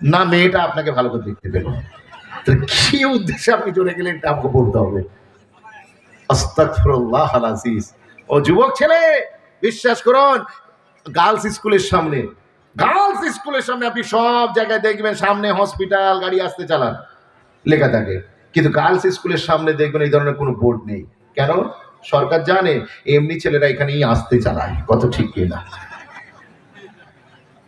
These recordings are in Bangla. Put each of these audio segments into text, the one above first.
না, মেয়েটা আপনাকে ভালো করে দেখতে পেল। তো কি উদ্দেশ্যে আপনি চলে গেলেন এটা আমাকে বলতে হবে। ও যুবক ছেলে, বিশ্বাস করুন, গার্লস স্কুলের সামনে, গার্লস স্কুলের সামনে আপনি সব জায়গায় দেখবেন, সামনে হসপিটাল, গাড়ি আসতে চালান, লেখা থাকে। কিন্তু গার্লস স্কুলের সামনে দেখবেন এই ধরনের কোনো বোর্ড নেই। কেন? সরকার জানে, এমনি ছেলেরা এখানেই আসতে চালায় কত ঠিক কিনা।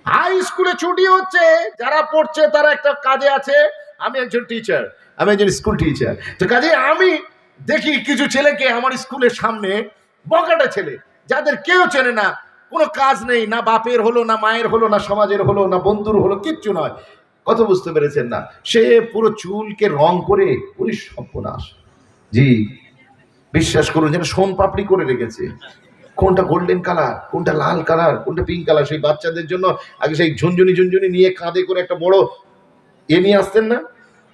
হাই স্কুলে ছুটি হচ্ছে, যারা পড়ছে তারা একটা কাজে আছে। আমি একজন টিচার আমি একজন স্কুল টিচার তো কাজে আমি দেখি কিছু ছেলেকে আমার স্কুলের সামনে, বকাটা ছেলে, যাদের কেউ চেনে না, কোনো কাজ নেই, না বাপের হলো, না মায়ের হলো, না সমাজের হলো, না বন্ধুর হলো, কিচ্ছু নয়। কত বুঝতে পেরেছেন না? সে পুরো চুলকে রং করে পুলিশ সর্বনাশ জি, বিশ্বাস করুন, যেন সোন পাপড়ি করে রেখেছে। কোনটা গোল্ডেন কালার কোনটা লাল কালার কোনটা পিঙ্ক কালার সেই বাচ্চাদের জন্য আগে সেই ঝুনঝুনি ঝুনঝুনি নিয়ে কাঁধে করে একটা বড় এ নিয়ে আসতেন না?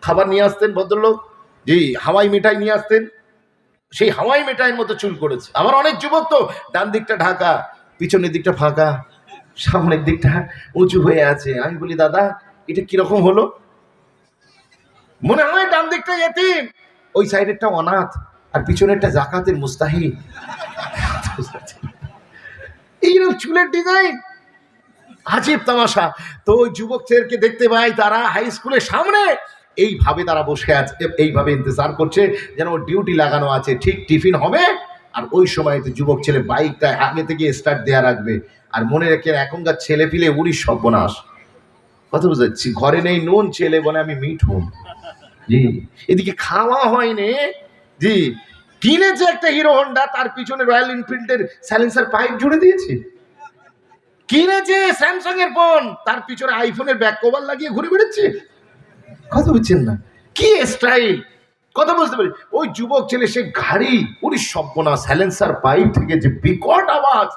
খাবার নিয়ে আসতেন ভদ্রলোক? জি হাওয়াই মিঠাই নিয়ে আসতেন? সেই হাওয়াই মিঠাইয়ের মতো চুল করেছে। আমার অনেক যুবক তো, ডান দিকটা ঢাকা, পিছনের দিকটা ফাঁকা, সামনের দিকটা উঁচু হয়ে আছে। আমি বলি, দাদা, এটা কীরকম হলো? মনে হয় ডান দিকটা এতিম, ওই সাইডেরটা অনাথ, আর পিছনেরটা জাকাতের মুস্তাহি এইরকম চুলের ডিজাইন? আজীব তামাশা। তো ওই যুবক ছেলেকে দেখতে পাই তারা হাই স্কুলের সামনে। এইভাবে তারা বসে আছে, এইভাবে ইন্তজার করছে, যেন ওর ডিউটি লাগানো আছে। ঠিক টিফিন হবে, আর ওই সময় তো যুবক ছেলে বাইকটা আগে থেকে স্টার্ট দেয়া রাখবে। আর মনে রেখে এখনকার ছেলে পিলে উড়ি সর্বনাশ। কথা বুঝাচ্ছি, ঘরে নেই নুন, ছেলে বলে আমি হুম জি। এদিকে খাওয়া হয়নি। জি। কিনেছে একটা হিরো হন্ডা তার পিছনে রয়্যাল এনফিল্ডের স্যালেন্সার পাইপ জুড়ে দিয়েছে। কিনেছে স্যামসাং এর ফোন তার পিছনে আইফোনের ব্যাক কভার লাগিয়ে ঘুরে বেড়াচ্ছে। কথা বুঝছেন না? কি স্টাইল কথা বুঝতে পারি? ওই যুবক ছেলে, সে গাড়ি উনি সব্যনা স্যালেন্সার পাইপ থেকে যে বিকট আওয়াজ,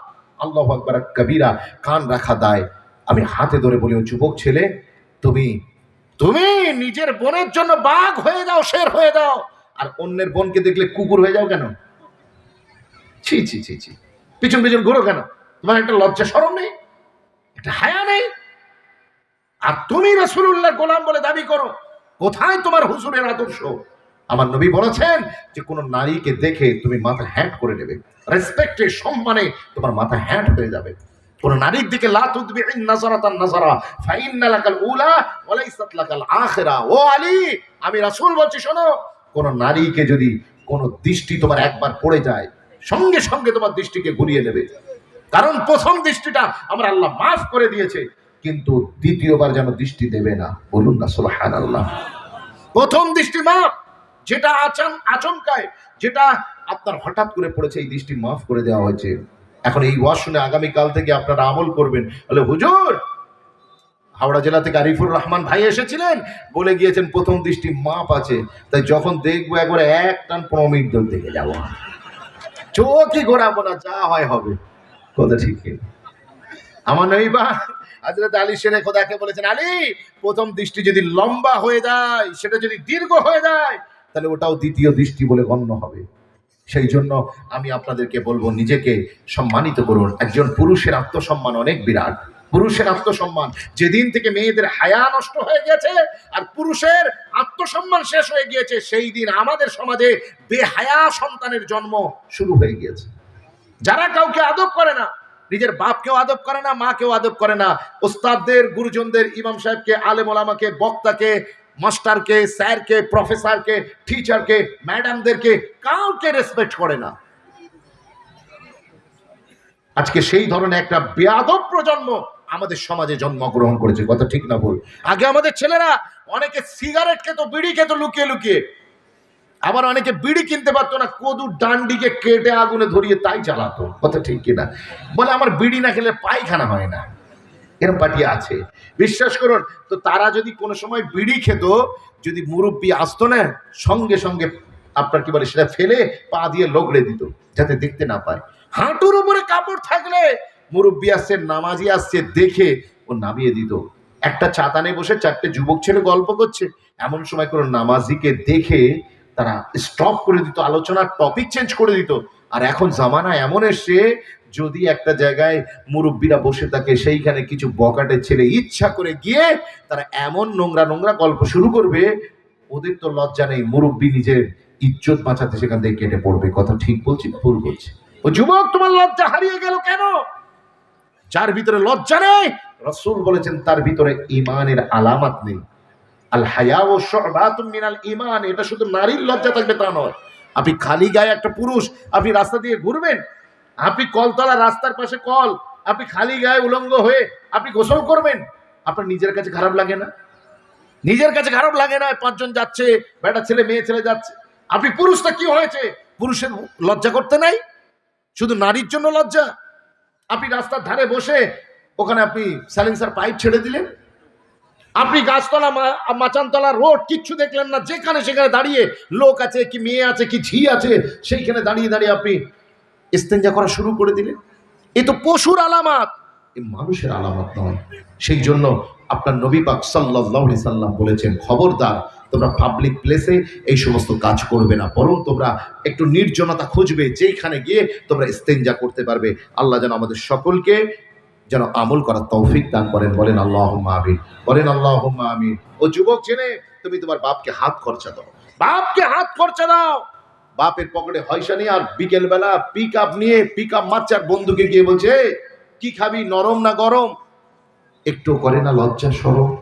আল্লাহ আকবর কবিরা কান রাখা দায়। আমি হাতে ধরে বলি, ও যুবক ছেলে, তুমি তুমি নিজের বোনের জন্য বাঘ হয়ে যাও, শের হয়ে যাও। আর অন্যের বোনকে দেখলে কুকুর হয়ে যাও কেন? ছি ছি ছি ছি। পিছন পিছন ঘুরো কেন? তোমার একটা লজ্জা সরম নেই? একটা হায়া নেই? আর তুমি রসুল্লাহ গোলাম বলে দাবি করো, কোথায় তোমার হুজুরের আদর্শ? আমার নবী বলেছেন যে কোনো নারীকে দেখে তুমি মাথা হ্যাট করে নেবে। রেসপেক্টে সম্মানে তোমার মাথা হ্যাট হয়ে যাবে। কোন নারীর দিকে আমি রাসূল বলছি, শোনো কোন নারীকে যদি কোন দৃষ্টি তোমার একবার পড়ে যায়, সঙ্গে সঙ্গে তোমার দৃষ্টিকে ঘুরিয়ে নেবে। কারণ প্রথম দৃষ্টিটা আমার আল্লাহ মাফ করে দিয়েছে, কিন্তু দ্বিতীয়বার যেন দৃষ্টি দেবে না। বলুন না, সুবহানাল্লাহ। প্রথম দৃষ্টি মাফ, যেটা আচম আচমকায়, যেটা আপনার হঠাৎ করে পড়েছে, এই দৃষ্টি মাফ করে দেওয়া হয়েছে। এখন এই ওয়াজ শুনে আগামীকাল থেকে আপনারা আমল করবেন। বলে, হুজুর হাওড়া জেলা থেকে আরিফুর রহমান ভাই এসেছিলেন, বলে গিয়েছেন, প্রথম দৃষ্টি মাপ আছে, তাই যখন দেখব একবারে এক টান পনেরো মিনিট ধরে দেখে যাব চোখই ঘোরাবো না, যা হয় হবে, কথা ঠিক? আমার নইবা হজরত আলী সেরে খোদাকে বলেছেন, আলী, প্রথম দৃষ্টি যদি লম্বা হয়ে যায়, সেটা যদি দীর্ঘ হয়ে যায়, তাহলে ওটাও দ্বিতীয় দৃষ্টি বলে গণ্য হবে। সেই জন্য আমি আপনাদেরকে বলব, নিজেকে সম্মানিত করুন। একজন পুরুষের আত্মসম্মান অনেক বিরাট। পুরুষের আত্মসম্মান। যেদিন থেকে মেয়েদের হায়া নষ্ট হয়ে গেছে আর পুরুষের আত্মসম্মান শেষ হয়ে গিয়েছে, সেই দিন আমাদের সমাজে বেহায়া সন্তানের জন্ম শুরু হয়ে গিয়েছে। যারা কাউকে আদব করে না, নিজের বাপকেও আদব করে না, মাকেও আদব করে না, ওস্তাদদের, গুরুজনদের, ইমাম সাহেবকে, আলেম ওলামাকে, বক্তাকে, মাস্টারকে, স্যারকে, প্রফেসরকে, টিচারকে, ম্যাডামদেরকে কাউকে রেসপেক্ট করে না। আজকে সেই ধরনের একটা বেয়াদব প্রজন্ম আমাদের সমাজে জন্মগ্রহণ করেছে, কথা ঠিক না বল আগে আমাদের ছেলেরা অনেকে সিগারেট খেত, বিড়ি খেত লুকিয়ে লুকিয়ে। আবার অনেকে বিড়ি কিনতে পারতো না, কদু ডান্ডিকে কেটে আগুনে ধরিয়ে তাই চালাতো, কথা ঠিক কিনা বলে আমার বিড়ি না খেলে পায়খানা হয় না। এরকম পার্টি আছে। বিশ্বাস করুন, তো তারা যদি কোনো সময় বিড়ি খেত, যদি মুরব্বী আসতো না, সঙ্গে সঙ্গে আপনার কি বলে, সেটা ফেলে পা দিয়ে লগড়ে দিত, যাতে দেখতে না পায়। হাঁটুর উপরে কাপড় থাকলে মুরব্বী আসছে, নামাজি আসছে, দেখে ও নামিয়ে দিত। একটা চাতানে বসে চারটে যুবক ছেলে গল্প করছে। এমন সময় কোনো নামাজিকে দেখে তারা স্টপ করে দিত, আলোচনার টপিক চেঞ্জ করে দিত। আর এখন জামানা এমন এসছে, যদি একটা জায়গায় মুরব্বীরা বসে থাকে, সেইখানে কিছু বকাটে ছেলে ইচ্ছা করে গিয়ে তারা এমন নোংরা নোংরা গল্প শুরু করবে, ওদের তো লজ্জা নেই, মুরব্বী নিজের ইজ্জত বাঁচাতে সেখান থেকে কেটে পড়বে। কথা ঠিক বলছি ভুল বলছি? ও যুবক, তোমার লজ্জা হারিয়ে গেল কেন? যার ভিতরে লজ্জা নেই, রসুল বলেছেন তার ভিতরে ইমানের আলামত নেই। আল হায়া ও মিনাল ইমান এটা শুধু নারীর লজ্জা থাকবে তা নয়। আপনি খালি গায়ে একটা পুরুষ, আপনি রাস্তা দিয়ে ঘুরবেন, আপনি কলতলা রাস্তার পাশে কল, আপনি খালি গায়ে উলঙ্গ হয়ে আপনি গোসল করবেন, আপনার নিজের কাছে খারাপ লাগে না। নিজের কাছে খারাপ লাগে না, পাঁচজন যাচ্ছে, বেটা ছেলে, মেয়ে ছেলে যাচ্ছে। আপনি পুরুষটা কি হয়েছে? পুরুষের লজ্জা করতে নাই? শুধু নারীর জন্য লজ্জা? আপনি রাস্তার ধারে বসে ওখানে আপনি স্যালেন্সার পাইপ ছেড়ে দিলেন। আপনি গাছতলা মাচানতলা রোড কিচ্ছু দেখলেন না, যেখানে সেখানে দাঁড়িয়ে লোক আছে কি মেয়ে আছে কি ঝি আছে, সেইখানে দাঁড়িয়ে দাঁড়িয়ে আপনি ইস্তেঞ্জা করা শুরু করে দিলেন। এ তো পশুর আলামাত। এ মানুষের আলামত নয়। সেই জন্য আপনার নবী পাক সাল্লাহ সাল্লাম বলেছেন, খবরদার তোমরা পাবলিক প্লেসে এই সমস্ত কাজ করবে না। বরং তোমরা একটু নির্জনতা খুঁজবে যেখানে গিয়ে তোমরা ইস্তেঞ্জা করতে পারবে। আল্লাহ যেন আমাদের সকলকে যেন আমল করার তৌফিক দান করেন। বলেন আল্লাহ আমিন। বলেন আল্লাহ আমিন। ও যুবক জেনে, তুমি তোমার বাপকে হাত খরচা দাও। বাপকে হাত খরচা দাও! বাপের পকেটে হয়সা নিয়ে আর বিকেল বেলা পিক আপ নিয়ে পিক আপ আর বন্ধুকে গিয়ে বলছে কি খাবি? নরম না গরম? একটু করে না, লজ্জা সরম।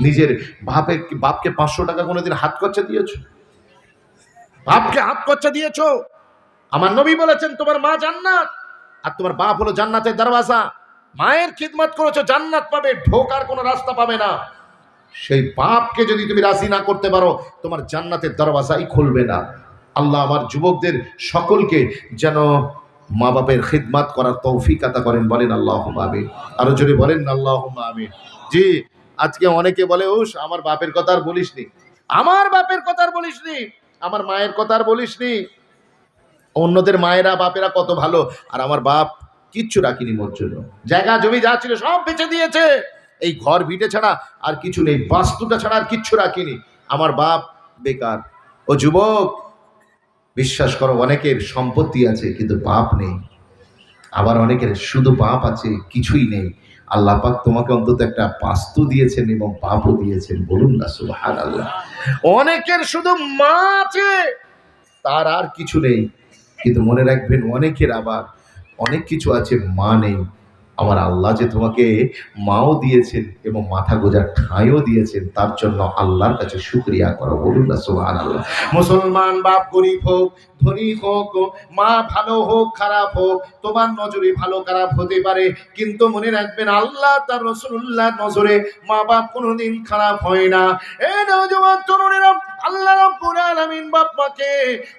নিজের বাপের বাপকে পাঁচশো টাকা কোনোদিন হাত খরচা দিয়েছ? বাপকে হাত খরচা দিয়েছ? আমার নবী বলেছেন, তোমার মা জান্নাত। আর তোমার বাপ হলো জান্নাতের দরওয়াজা। মায়ের খিদমত করেছ, জান্নাত পাবে, ঢোকার কোনো রাস্তা পাবে না। সেই বাপকে যদি তুমি রাজি না করতে পারো, তোমার জান্নাতের দরওয়াজাই খুলবে না। আল্লাহ আমার যুবকদের সকলকে যেন মা বাপের খিদমাত করার তৌফিক আতা করেন। বলেন আল্লাহ আমিন। আরও জোরে বলেন আল্লাহ আমিন। জি। আজকে অনেকে বলে, উস, আমার বাপের কথা আর বলিসনি আমার বাপের কথা আর বলিসনি আমার মায়ের কথা আর বলিসনি অন্যদের মায়েরা, বাপেরা কত ভালো। আর আমার বাপ কিচ্ছু রাখিনি মোর জন্য জায়গা, জমি যা ছিল সব বেচে দিয়েছে। এই ঘর ভিটে ছাড়া আর কিছু নেই। বাস্তুটা ছাড়া আর কিচ্ছু রাখিনি। আমার বাপ বেকার। ও যুবক, বিশ্বাস করো, অনেকের সম্পত্তি আছে, কিন্তু বাপ নেই। আবার অনেকের শুধু বাপ আছে, কিছুই নেই। আল্লাহ পাক তোমাকে অন্তত একটা পাস্তু দিয়েছেন এবং পাপও দিয়েছেন। বলুন না সুহার আল্লাহ অনেকের শুধু মা আছে, তার আর কিছু নেই। কিন্তু মনে রাখবেন, অনেকের আবার অনেক কিছু আছে, মা নেই। আমার আল্লাহ যে তোমাকে মাও দিয়েছেন এবং মাথা গোজার ঠাঁইও দিয়েছেন, তার জন্য আল্লাহর কাছে শুক্রিয়া করো। বলুন না সোহান আল্লাহ মুসলমান বাপ গরিব হোক, ধনী হোক, মা ভালো হোক, খারাপ হোক, তোমার নজরে ভালো, খারাপ হতে পারে, কিন্তু মনে রাখবেন আল্লাহ তার রসুল্লাহ নজরে মা বাপ কোনোদিন খারাপ হয় না। এ নজওয়ান তরুণেরা আল্লাহ রাব্বুল আলামিন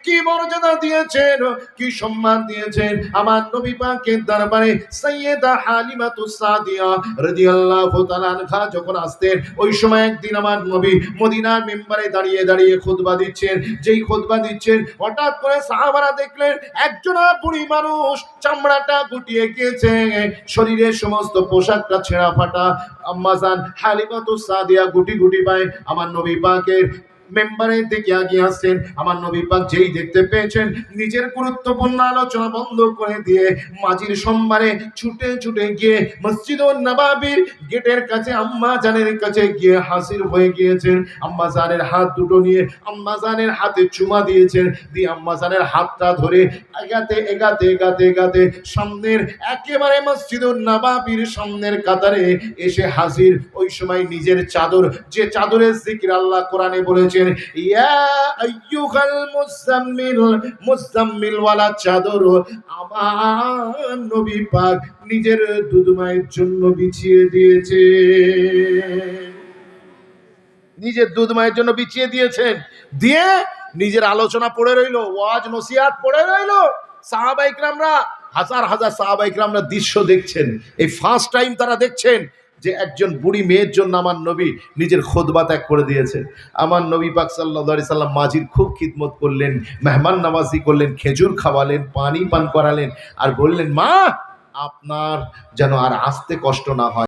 কি মর্যাদা দিয়েছেন, কি সম্মান দিয়েছেন? আমার নবী পাকের দরবারে হালিমাতুস সাদিয়া রাদিয়াল্লাহু তাআলা আনহা যখন আসতেন, ওই সময় একদিন আমার নবী মদিনার মেম্বারে দাঁড়িয়ে দাঁড়িয়ে খুতবা দিচ্ছেন। যেই খুতবা দিচ্ছেন, হঠাৎ করে সাহাবারা দেখলেন, একজন বুড়ি মানুষ চামড়াটা গুটিয়ে গিয়েছে। শরীরের সমস্ত পোশাকটা, ছেঁড়া ফাটা আম্মাজান হালিমাতুস সাদিয়া গুটি গুটি পায়। আমার নবী পাকের মেম্বারের দিকে আগিয়ে আসছেন। আমার নবী পাক যেই দেখতে পেয়েছেন, নিজের গুরুত্বপূর্ণ আলোচনা বন্ধ করে দিয়ে মাঝির সোমবারে ছুটে ছুটে গিয়ে মসজিদ নবাবির গেটের কাছে আম্মা জানের কাছে গিয়ে হাসির হয়ে গিয়েছেন। আম্মা জানের হাত দুটো নিয়ে আম্মা জানের হাতে চুমা দিয়েছেন। দিয়ে আম্মা জানের হাতটা ধরে এগাতে এগাতে এগাতে এগাতে সামনের একেবারে মসজিদ নবাবির সামনের কাতারে এসে হাজির। ওই সময় নিজের চাদর, যে চাদরের জিকির আল্লাহ কোরআনে বলেছেন, ইয়া চাদর, আমার নবী পাক নিজের দুধমায়ের জন্য বিছিয়ে দিয়েছে নিজের দুধ মায়ের জন্য বিছিয়ে দিয়েছেন। দিয়ে নিজের আলোচনা পড়ে রইল, ওয়াজ, নসিহাত পড়ে রইল। সাহাবাইকরামরা, হাজার হাজার সাহাবাইকরামরা দৃশ্য দেখছেন। এই ফার্স্ট টাইম তারা দেখছেন যে একজন বুড়ি মেয়ের জন্য আমার নবী নিজের খোদবা ত্যাগ করে দিয়েছেন আমার নবী পাক সাল্লাহ সাল্লাম মাঝির খুব খিদমত করলেন, মেহমান নামাজি করলেন, খেজুর খাওয়ালেন, পানি পান করালেন আর বললেন, মা, আপনার যেন আর আসতে কষ্ট না হয়।